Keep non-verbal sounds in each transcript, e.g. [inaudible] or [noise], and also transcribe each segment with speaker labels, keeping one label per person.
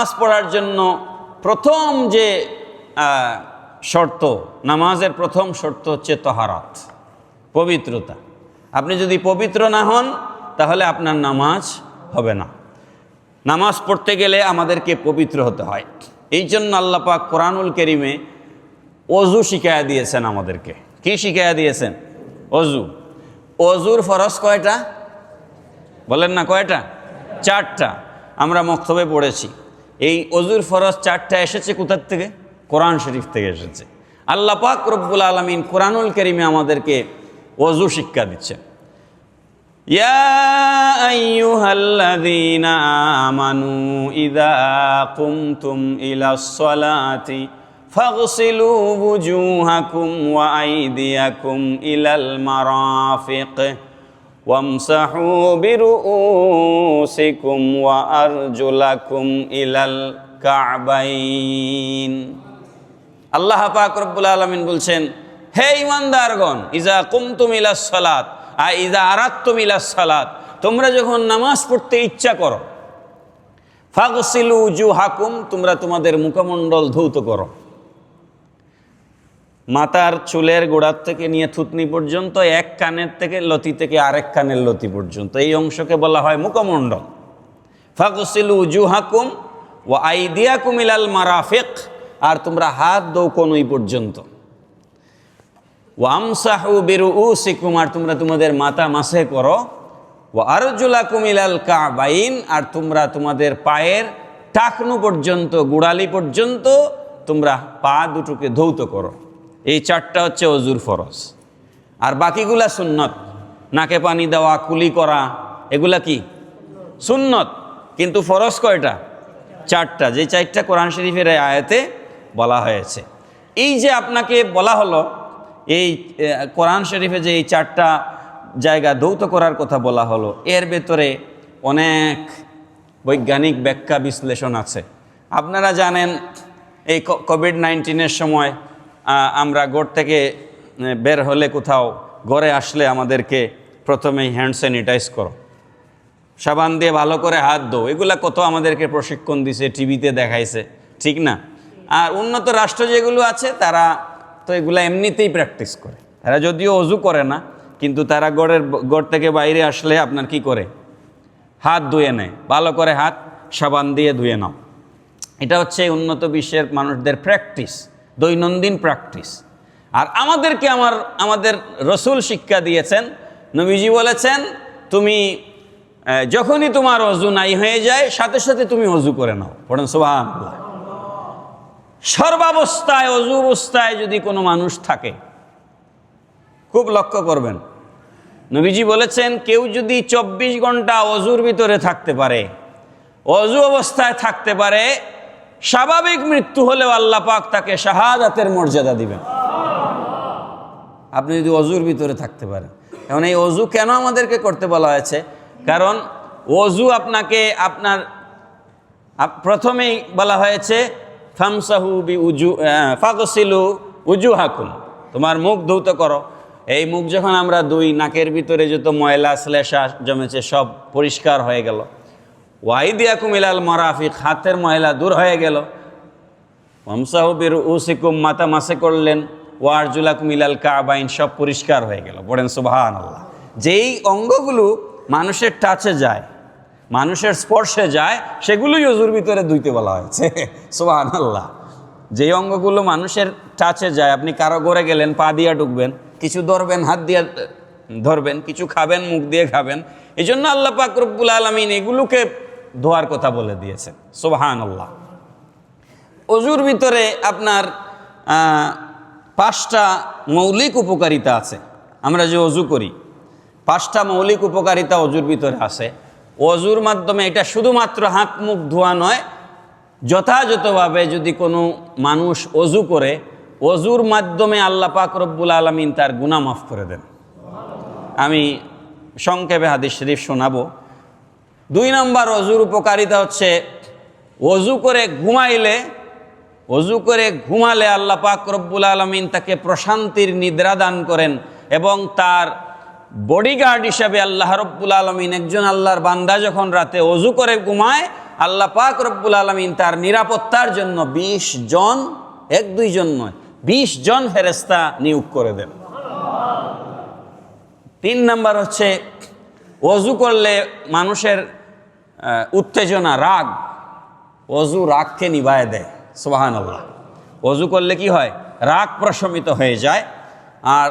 Speaker 1: নামাজ পড়ার জন্য প্রথম যে শর্ত, নামাজের প্রথম শর্ত হচ্ছে তহারাত, পবিত্রতা। আপনি যদি পবিত্র না হন, তাহলে আপনার নামাজ হবে না। নামাজ পড়তে গেলে আমাদেরকে পবিত্র হতে হয়। এই জন্য আল্লাহ পাক কোরআনুল কেরিমে অজু শিখায়া দিয়েছেন আমাদেরকে। কি শিখায়া দিয়েছেন? অজু। অজুর ফরজ কয়টা? বলেন না, কয়টা? চারটা। আমরা মক্তবে পড়েছি। এই অজুর ফরজ চারটা এসেছে কোথার থেকে কোরআন শরীফ থেকে এসেছে আল্লাহ পাক রব্বুল আলমিন কোরআনুল করিমে আমাদেরকে অজু শিক্ষা দিচ্ছে يا أيها الذين آمنوا إذا قمتم إلى الصلاة فاغسلوا وجوهكم وأيديكم إلى المرافق وامسحوا برؤوسكم وأرجلكم إلى الكعبين আল্লাহ পাক রব্বুল আলমিন বলছেন হে ইমানদারগণ ইজা কুমতুম ইলা সালাত আর ইজা আরাত্তুম ইলা সালাত তোমরা যখন নামাজ পড়তে ইচ্ছা করো ফাগসিলু জু হাকুম তোমরা তোমাদের মুখমণ্ডল ধৌত করো মাথার চুলের গোড়ার থেকে নিয়ে থুতনি পর্যন্ত এক কানের থেকে লতি থেকে আরেক কানের লতি পর্যন্ত। এই অংশকে বলা হয় মুখমণ্ডল। ফাগসিলু জু হাকুম ও আইদিয়াকুম ইলাল মারাফিক। আর তোমরা হাত দৌ কোনই পর্যন্ত। ও ওয়ামসাহু বিরু সিকুম আর তোমরা তোমাদের মাথা মাসে করো। ও আরজুলা কুমিলাল কাবাইন, আর তোমরা তোমাদের পায়ের টাকনু পর্যন্ত, গুড়ালি পর্যন্ত তোমরা পা দুটোকে ধৌত করো। এই চারটা হচ্ছে অজুর ফরজ। আর বাকিগুলা সুন্নত। নাকে পানি দেওয়া, কুলি করা, এগুলা কি? সুন্নত। কিন্তু ফরজ কয়টা? চারটা। যে চারটা কোরআন শরীফের আয়াতে বলা হয়েছে। এই যে আপনাকে বলা হলো, এই কোরআন শরীফে যে এই চারটা জায়গা ধৌত করার কথা বলা হলো, এর ভেতরে অনেক বৈজ্ঞানিক ব্যাখ্যা বিশ্লেষণ আছে। আপনারা জানেন, এই কোভিড নাইন্টিনের সময় আমরা গোড় থেকে বের হলে কোথাও ঘরে আসলে আমাদেরকে প্রথমেই হ্যান্ড স্যানিটাইজ করো। সাবান দিয়ে ভালো করে হাত দো এগুলা কত আমাদেরকে প্রশিক্ষণ দিছে, টিভিতে দেখাইছে, ঠিক না? আর উন্নত রাষ্ট্র যেগুলো আছে, তারা তো এগুলা এমনিতেই প্র্যাকটিস করে। তারা যদিও অজু করে না, কিন্তু তারা গড়ের গড় থেকে বাইরে আসলে আপনার কি করে? হাত ধুয়ে নেয়। ভালো করে হাত সাবান দিয়ে ধুয়ে নাও। এটা হচ্ছে উন্নত বিশ্বের মানুষদের প্র্যাকটিস দৈনন্দিন প্র্যাকটিস আর আমাদেরকে আমার, আমাদের রসুল শিক্ষা দিয়েছেন, নবীজি বলেছেন, তুমি যখনই তোমার অজু নাই হয়ে যায়, সাথে সাথে তুমি অজু করে নাও। পড়েন সোহান সর্বাবস্থায়, অজু অবস্থায় যদি কোনো মানুষ থাকে, খুব লক্ষ্য করবেন, নবীজি বলেছেন, কেউ যদি চব্বিশ ঘণ্টা অজুর ভিতরে থাকতে পারে, অজু অবস্থায় থাকতে পারে স্বাভাবিক মৃত্যু হলেও আল্লাহ পাক তাকে শাহাদাতের মর্যাদা দিবেন। আপনি যদি অজুর ভিতরে থাকতে পারেন। এখন এই অজু কেন আমাদেরকে করতে বলা হয়েছে? কারণ অজু আপনাকে আপনার, আপ- প্রথমেই বলা হয়েছে, ফামসাহু বি উজু ফাগসিলু উজু হাকুম তোমার মুখ ধৌত করো। এই মুখ যখন আমরা দুই নাকের ভিতরে যত ময়লা, শ্লেষা জমেছে, সব পরিষ্কার হয়ে গেল। ওয়াইদিয়াকুম ইলাল মরাফিক হাতের ময়লা দূর হয়ে গেল। ওমসাহবির উসিকুম মাতা মাসে করলেন। ওয়ারজুলাকুম ইলাল কাবাইন, সব পরিষ্কার হয়ে গেল। পড়েন সুবাহান আল্লাহ যেই অঙ্গগুলো মানুষের টাচে যায়, মানুষের স্পর্শে যায়, সেগুলোই অজুর ভিতরে ধুইতে বলা হয়েছে। [laughs] সুবাহান আল্লাহ যেই অঙ্গগুলো মানুষের টাচে যায়, আপনি কারও ঘরে গেলেন, পা দিয়ে ঢুকবেন, কিছু ধরবেন, হাত দিয়ে ধরবেন, কিছু খাবেন, মুখ দিয়ে খাবেন এই জন্য আল্লাহ পাক আলমিন এগুলোকে ধোয়ার কথা বলে দিয়েছেন। সুবাহান আল্লাহ অজুর ভিতরে আপনার পাঁচটা মৌলিক উপকারিতা আছে। আমরা যে অজু করি, পাঁচটা মৌলিক উপকারিতা অজুর ভিতরে আছে। অজুর মাধ্যমে এটা শুধুমাত্র হাত, মুখ, ধোয়া নয়, যথাযথভাবে যদি কোনো মানুষ অজু করে, অজুর মাধ্যমে আল্লাহ পাক রব্বুল আলমিন তার গুণা মাফ করে দেন। আমি সংক্ষেপে হাদিস শরীফ শোনাবো। দুই নম্বর অজুর উপকারিতা হচ্ছে অজু করে ঘুমাইলে, অজু করে ঘুমালে আল্লাহ পাক রব্বুল আলমিন তাকে প্রশান্তির নিদ্রা দান করেন এবং তার বডিগার্ড হিসাবে আল্লাহ রব্বুল আলমিন একজন আল্লাহর বান্দা যখন রাতে অজু করে ঘুমায়, আল্লাহ পাক রব্বুল আলমিন তার নিরাপত্তার জন্য বিশ জন, এক দুইজন নয়, বিশ জন ফেরেস্তা নিয়োগ করে দেন। তিন নাম্বার হচ্ছে অজু করলে মানুষের উত্তেজনা, রাগ, অজু রাগকে নিভায় দেয় সোহান আল্লাহ অজু করলে কি হয়? রাগ প্রশমিত হয়ে যায়। আর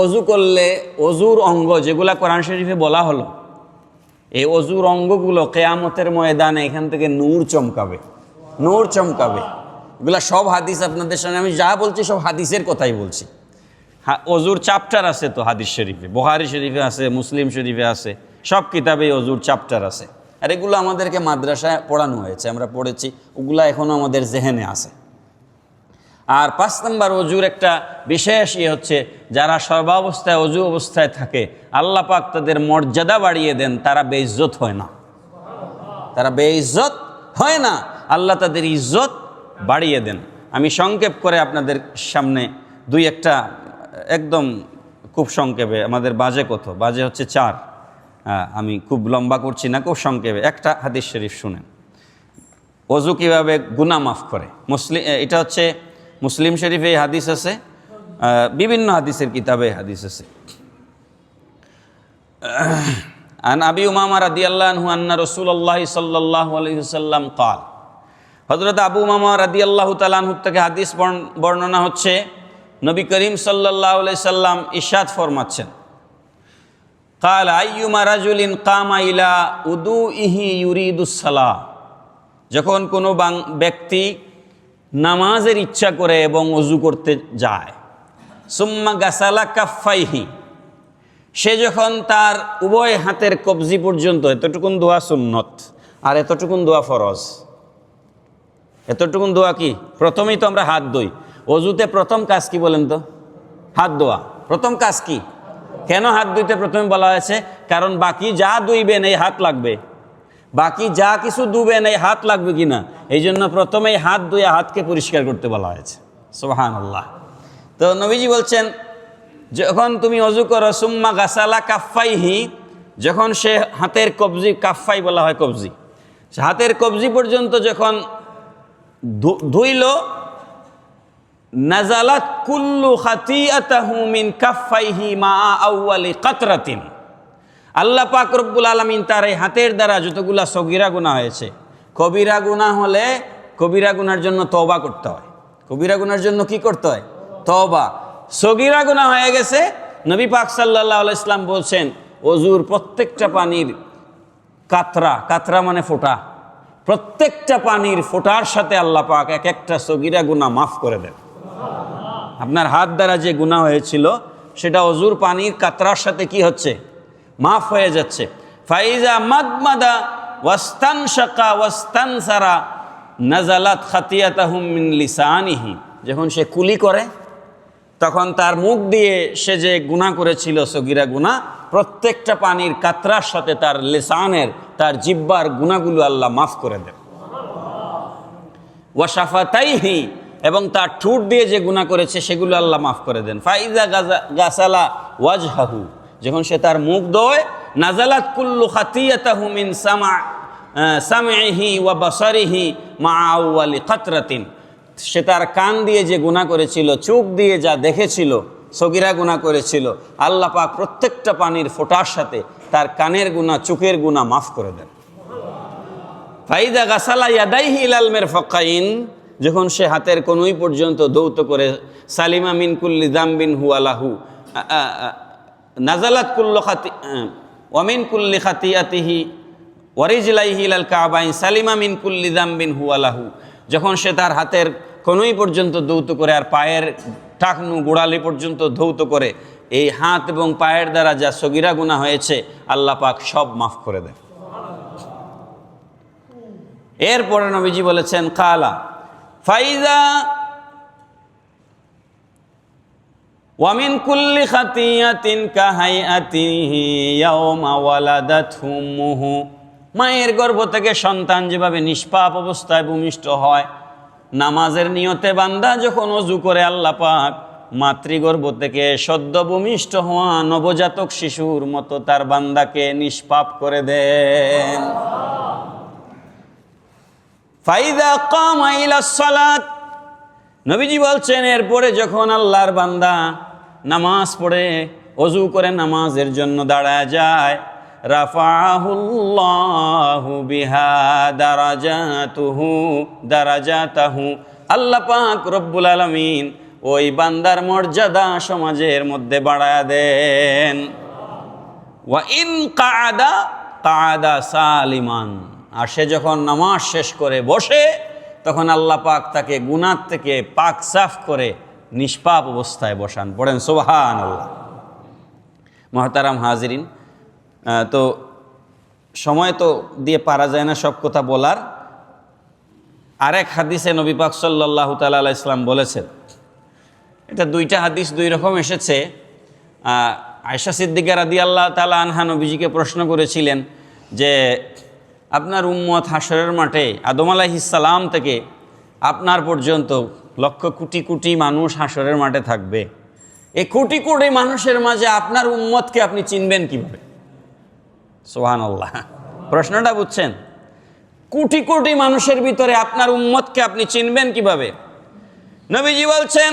Speaker 1: অজু করলে অজুর অঙ্গ, যেগুলা কোরআন শরীফে বলা হলো, এই অজুর অঙ্গগুলো কেয়ামতের ময়দানে এখান থেকে নূর চমকাবে। নূর চমকাবে। এগুলা সব হাদিস আপনাদের সামনে, আমি যা বলছি সব হাদিসের কথাই বলছি। অজুর চ্যাপ্টার আছে তো হাদিস শরীফে বহারি শরীফে আছে, মুসলিম শরীফে আছে, সব কিতাবেই অজুর চ্যাপ্টার আছে। আর এগুলো আমাদেরকে মাদ্রাসায় পড়ানো হয়েছে, আমরা পড়েছি, ওগুলা এখনও আমাদের জেহেনে আছে। আর পাঁচ নম্বর অজুর একটা বিশেষ ইয়ে হচ্ছে, যারা সর্বাবস্থায়, অজু অবস্থায় থাকে, আল্লাহ পাক তাদের মর্যাদা বাড়িয়ে দেন, তারা বেইজ্জত হয় না। তারা বেইজ্জত হয় না, আল্লাহ তাদের ইজ্জত বাড়িয়ে দেন। আমি সংক্ষেপ করে আপনাদের সামনে দুই একটা, একদম খুব সংক্ষেপে, আমাদের বাজে কত বাজে হচ্ছে চার। আমি খুব লম্বা করছি না, খুব সংক্ষেপে। একটা হাদিস শরীফ শুনেন। অজু কীভাবে গুনা মাফ করে? মুসলিম এটা হচ্ছে মুসলিম শরীফে এই হাদিস আছে বিভিন্ন হাদিসের কিতাবে হাদিস আছে। আন আবি উমামা রাদি আল্লাহ আন্না রসুল্লাহ সাল্লাহ আলহিহসাল্লাম কাল হজরত আবু উমামা রাদি আল্লাহ তালাহ থেকে হাদিস বর্ণনা হচ্ছে, নবী করিম সাল্লাহ সাল্লাম ইশাদ ফরমাচ্ছেন। কাল আইয়ুমা রাজুলিন কামা ইলা উদু ইহি ইউরিদুসালা যখন কোনো ব্যক্তি নামাজের ইচ্ছা করে এবং অজু করতে যায়, সুম্মা গাসালা কাফাইহি সে যখন তার উভয় হাতের কবজি পর্যন্ত, এতটুকুন দোয়া সুন্নত, আর এতটুকুন দোয়া ফরজ। এতটুকুন দোয়া কি? প্রথমেই তো আমরা হাত ধুই। অজুতে প্রথম কাজ কি বলেন তো? হাত দোয়া প্রথম কাজ কি? কেন হাত ধুইতে প্রথমে বলা হয়েছে? কারণ বাকি যা ধুইবেন এই হাত লাগবে। বাকি যা কিছু ধুবেন এই হাত লাগবে কি না এই জন্য প্রথমেই হাত ধুয়ে হাতকে পরিষ্কার করতে বলা হয়েছে। সোহান আল্লাহ তো নবীজি বলছেন, যখন তুমি অজু করো, সুম্মা গাসালা কাফাইহি যখন সে হাতের কবজি কাফাই বলা হয় কবজি। হাতের কবজি পর্যন্ত যখন ধুইল নাজালাত কুল্লু খাতিয়াতাহু মিন কাফাইহি মা আউয়ালি কাতরাতিন। আল্লাহ পাক রব্বুল আলমিন তার এই হাতের দ্বারা যতগুলা সগিরা গুণা হয়েছে, কবিরা গুণা হলে কবিরা গুনার জন্য তওবা করতে হয়। কবিরা গুনার জন্য কি করতে হয়? তওবা। সগিরা গুণা হয়ে গেছে, নবী পাক সাল্লাহ ইসলাম বলছেন অজুর প্রত্যেকটা পানির কাতরা কাতরা মানে ফোঁটা। প্রত্যেকটা পানির ফোঁটার সাথে আল্লাহ পাক এক একটা সগিরা গুণা মাফ করে দেন। আপনার হাত দ্বারা যে গুণা হয়েছিল, সেটা অজুর পানির কাতরার সাথে কি হচ্ছে? মাফ হয়ে যাচ্ছে। ফাইজা মাদমাদা ওয়াস্তান শাকা ওয়াস্তান সারা নাজালাত খাতিয়াতাহুম মিন লিসানিহি। যখন সে কুলি করে, তখন তার মুখ দিয়ে সে যে গুণা করেছিল, সগিরা গুণা প্রত্যেকটা পানির কাতরার সাথে তার লেসানের, তার জিব্বার গুণাগুলো আল্লাহ মাফ করে দেন। ওয়াশাফাতাইহি এবং তার ঠুট দিয়ে যে গুণা করেছে, সেগুলো আল্লাহ মাফ করে দেন। ফাইজা গাজা গাসালা ওয়াজহাহু, যখন সে তার মুখ দোয় নাজালাত কুল্লু খাতিয়াতাহু সামা সামিহি ওয়া বাসারিহি মা কাতরাতিন। সে তার কান দিয়ে যে গুণা করেছিল, চোখ দিয়ে যা দেখেছিল, সগিরা গুণা করেছিল, আল্লাহ পাক প্রত্যেকটা পানির ফোটার সাথে তার কানের গুণা চোখের গুণা মাফ করে দেন। ফাইদা গাসালা ইয়াদাইহি ইলাল মিরফাকাইন যখন সে হাতের কোনই পর্যন্ত দৌত করে, সালিমা মিন কুল্লি দামবিন হুয়ালাহু নাজালাত কুল্ল খাতি ওয়ামিন কুল্লি খাতিয়াতিহি, ওয়ারিজলাইহি ইলাল কাবাইন, সালিমা মিন কুল্লি দামবিন হুয়ালাহু যখন সে তার হাতের কোনই পর্যন্ত দৌত করে আর পায়ের টাকনু গোড়ালি পর্যন্ত ধৌত করে, এই হাত এবং পায়ের দ্বারা যা সগিরা গুণা হয়েছে, আল্লাহ পাক সব মাফ করে দেয় এরপরে নবীজি বলেছেন, কালা ফাইদা ওয়ামিন কুল্লি খাতিয়াতিন কাহাইয়াতিহি ইয়াউমা ওয়ালাদাতহু উম্মুহু মায়ের গর্ভ থেকে সন্তান যেভাবে নিষ্পাপ অবস্থায় ভূমিষ্ঠ হয়, নামাজের নিয়তে বান্দা যখন অজু করে আল্লাহ পাক মাতৃগর্ভ থেকে সদ্য ভূমিষ্ঠ হওয়া নবজাতক শিশুর মতো তার বান্দাকে নিষ্পাপ করে দেন। ফাইদা কামাইলা সালাত। নবীজি বলছেন, এরপরে যখন আল্লাহর বান্দা নামাজ পড়ে, অজু করে নামাজের জন্য দাঁড়া যায় রাফাহুল্লাহু বিহা ওই বান্দার মর্যাদা সমাজের মধ্যে বাড়ায়া দেন। ওয়া কাদা কাদা সালিমান। আর সে যখন নামাজ শেষ করে বসে, তখন আল্লাহ পাক তাকে গুনার থেকে পাক সাফ করে নিষ্পাপ অবস্থায় বসান। পড়েন সোহান আল্লাহ মহতারাম হাজরিন তো সময় তো দিয়ে পারা যায় না সব কথা বলার। আরেক হাদিসে নবী পাক সাল্লাহ তালা ইসলাম বলেছেন, এটা দুইটা হাদিস দুই রকম এসেছে। আয়সা সিদ্দিকা রাদি আল্লাহ তালা আনহা নবীজিকে প্রশ্ন করেছিলেন যে আপনার উম্মত হাসরের মাঠে আদম আলাহিসাল্লাম থেকে আপনার পর্যন্ত লক্ষ কোটি কোটি মানুষ হাসরের মাঠে থাকবে। এই কোটি কোটি মানুষের মাঝে আপনার উম্মতকে আপনি চিনবেন কীভাবে? সোহান আল্লাহ প্রশ্নটা বুঝছেন? কোটি কোটি মানুষের ভিতরে আপনার উম্মতকে আপনি চিনবেন কীভাবে? নবীজি বলছেন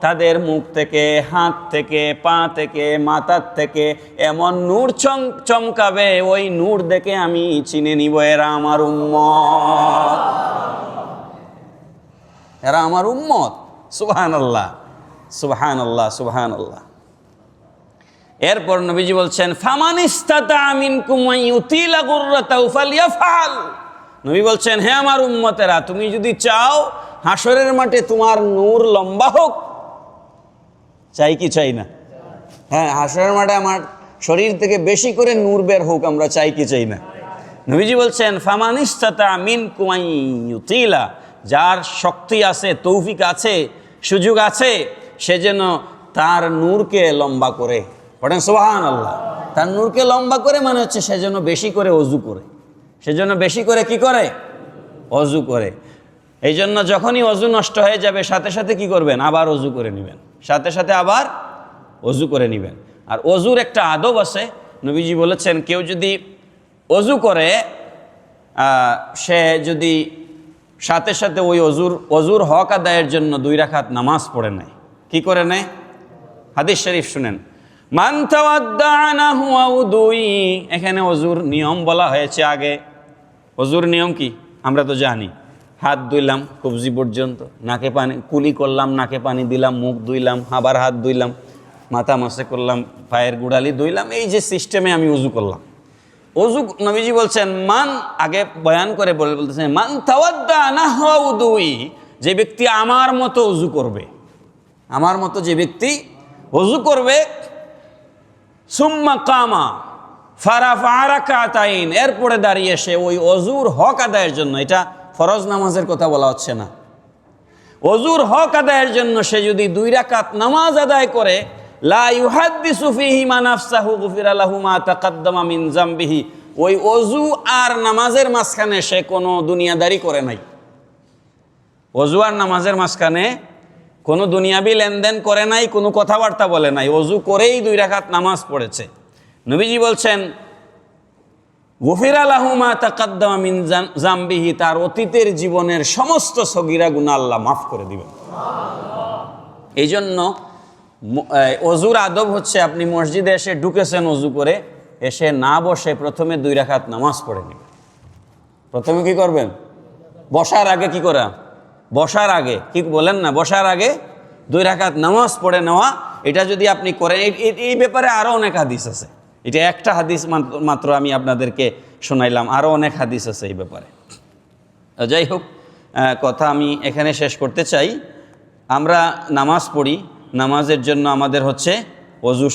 Speaker 1: তাদের মুখ থেকে, হাত থেকে, পা থেকে, মাথার থেকে এমন নূর চম চমকাবে, ওই নূর দেখে আমি চিনে নিব এরা আমার উম্মত। এরা আমার উম্মত। সুবহান আল্লাহ সুবহান আল্লাহ সুবহান আল্লাহ এরপর নবীজি বলছেন নবী বলছেন, হে আমার উম্মতেরা, তুমি যদি চাও হাসরের মাঠে তোমার নূর লম্বা হোক চাই কি চাই না? হ্যাঁ হাসরের মাঠে আমার শরীর থেকে বেশি করে নূর বের হোক, আমরা চাই কি চাই না? নবীজি বলছেন ফামানিস্তাতা মিন কুমাই উতিলা যার শক্তি আছে, তৌফিক আছে, সুযোগ আছে, সে যেন তার নূরকে লম্বা করে। পড়েন সোহান আল্লাহ তার নূরকে লম্বা করে মানে হচ্ছে সে যেন বেশি করে অজু করে। সেজন্য বেশি করে কি করে? অজু করে। এই জন্য যখনই অজু নষ্ট হয়ে যাবে, সাথে সাথে কি করবেন? আবার অজু করে নেবেন। সাথে সাথে আবার অজু করে নেবেন। আর অজুর একটা আদব আছে, নবীজি বলেছেন, কেউ যদি অজু করে সে যদি সাথে সাথে ওই অজুর অজুর হক আদায়ের জন্য দুই রাখাত নামাজ পড়ে নেয়, কি করে নেয়? হাদিস শরীফ শুনেন এখানে অজুর নিয়ম বলা হয়েছে আগে। অজুর নিয়ম কি? আমরা তো জানি। হাত ধুইলাম কবজি পর্যন্ত, নাকে পানি, কুলি করলাম, নাকে পানি দিলাম, মুখ ধুইলাম, আবার হাত ধুইলাম, মাথা মাসে করলাম, পায়ের গুড়ালি ধুইলাম, এই যে সিস্টেমে আমি উজু করলাম। অজু নবীজি বলছেন, মান, আগে বয়ান করে বলে বলতেছেন মান তাওয়াদ্দা না উদুই, যে ব্যক্তি আমার মতো উজু করবে। আমার মতো যে ব্যক্তি অজু করবে, সুম্মা কামা ফারা ফারা কাতাইন এরপরে দাঁড়িয়ে সে ওই অজুর হক আদায়ের জন্য, এটা ফরজ নামাজের কথা বলা হচ্ছে না। অজুর হক আদায়ের জন্য সে যদি দুই রাকাত নামাজ আদায় করে ওই অজু আর নামাজের মাঝখানে সে কোনো দুনিয়াদারি করে নাই। অজু আর নামাজের মাঝখানে কোনো দুনিয়াবি লেনদেন করে নাই, কোনো কথাবার্তা বলে নাই। অজু করেই দুই রাকাত নামাজ পড়েছে। নবীজি বলছেন গফির আলাহুমা তাকাদ্দামা মিন জাম- তার অতীতের জীবনের সমস্ত সগিরা গুণা আল্লাহ মাফ করে দিবেন। এই জন্য অজুর আদব হচ্ছে আপনি মসজিদে এসে ঢুকেছেন অজু করে, এসে না বসে প্রথমে দুই রাখাত নামাজ পড়ে নেবেন। প্রথমে কি করবেন? বসার আগে কি করা? বসার আগে, কি বলেন না, বসার আগে দুই রাখাত নামাজ পড়ে নেওয়া, এটা যদি আপনি করেন, এই ব্যাপারে আরও অনেক হাদিস আছে। এটা একটা হাদিস মাত্র- আমি আপনাদেরকে শোনাইলাম। আরও অনেক হাদিস আছে এই ব্যাপারে। যাই হোক কথা আমি এখানে শেষ করতে চাই। আমরা নামাজ পড়ি। নামাজের জন্য আমাদের হচ্ছে অজু